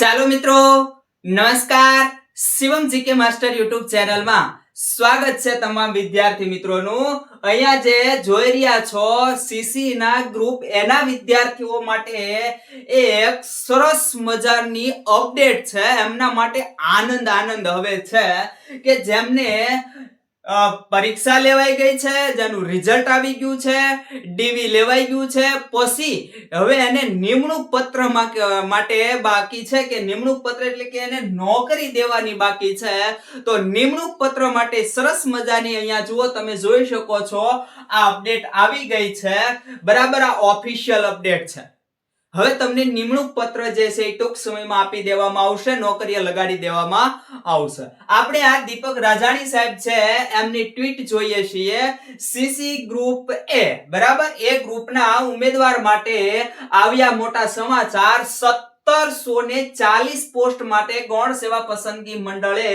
ચાલો મિત્રો, નમસ્કાર. શિવમ જીકે માસ્ટર યુટ્યુબ ચેનલમાં સ્વાગત છે તમામ વિદ્યાર્થી મિત્રોનું. અહીંયા જે જોઈ રહ્યા છો સીસી ના ગ્રુપ એના વિદ્યાર્થીઓ માટે એક સરસ મજાની અપડેટ છે. એમના માટે આનંદ આનંદ હવે છે કે જેમને પરીક્ષા લેવાઈ ગઈ છે, જેનું રિઝલ્ટ આવી ગયું છે ડીવી લેવાઈ ગયું છે, પછી હવે એને નિમણૂક પત્ર માટે બાકી છે કે નિમણૂક પત્ર એટલે કે એને નોકરી દેવાની બાકી છે, તો નિમણૂક પત્ર માટે સરસ મજાની અહીંયા જુઓ, તમે જોઈ શકો છો, આ અપડેટ આવી ગઈ છે, બરાબર આ ઓફિશિયલ અપડેટ છે. હવે તમને નિમણૂક પત્ર જે છે એ ટૂંક સમયમાં આપી દેવામાં આવશે, નોકરીએ લગાડી દેવામાં આવશે. આપણે આ દીપક રાજાણી સાહેબ છે, એમની ટ્વીટ જોઈએ છીએ. સીસી ગ્રુપ એ બરાબર? એ ગ્રુપના ઉમેદવાર માટે આવ્યા મોટા સમાચાર સત્તરસો ને ચાલીસ પોસ્ટ માટે ગૌણ સેવા પસંદગી મંડળે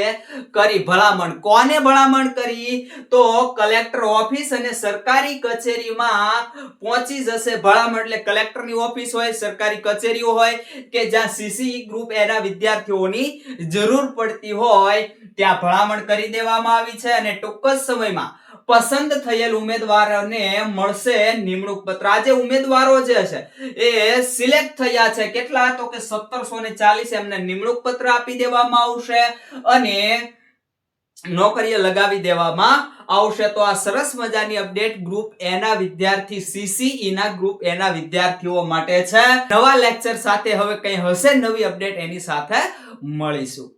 કરી ભલામણ. કોને ભલામણ કરી? તો કલેક્ટર ઓફિસ અને સરકારી કચેરીમાં પહોંચી જશે ભલામણ. એટલે કલેક્ટરની ઓફિસ હોય, સરકારી કચેરીઓ હોય કે જ્યાં સીસી ગ્રુપ એના વિદ્યાર્થીઓની જરૂર પડતી હોય, ત્યાં ભલામણ કરી દેવામાં આવી છે અને ટૂંક જ સમયમાં પસંદ થયેલ ઉમેદવારને મળશે નિમણૂક પત્ર. આજે ઉમેદવારો જે છે, એ સિલેક્ટ થયા છે. કેટલા? તો કે સત્તરસો ને ચાલીસ એમને નિમણૂક પત્ર આપી દેવામાં આવશે અને નોકરીએ લગાવી દેવામાં આવશે. તો આ સરસ મજાની અપડેટ ગ્રુપ એના વિદ્યાર્થી સીસીઈ ના ગ્રુપ એના વિદ્યાર્થીઓ માટે છે. નવા લેક્ચર સાથે હવે કઈ હશે નવી અપડેટ એની સાથે મળીશું.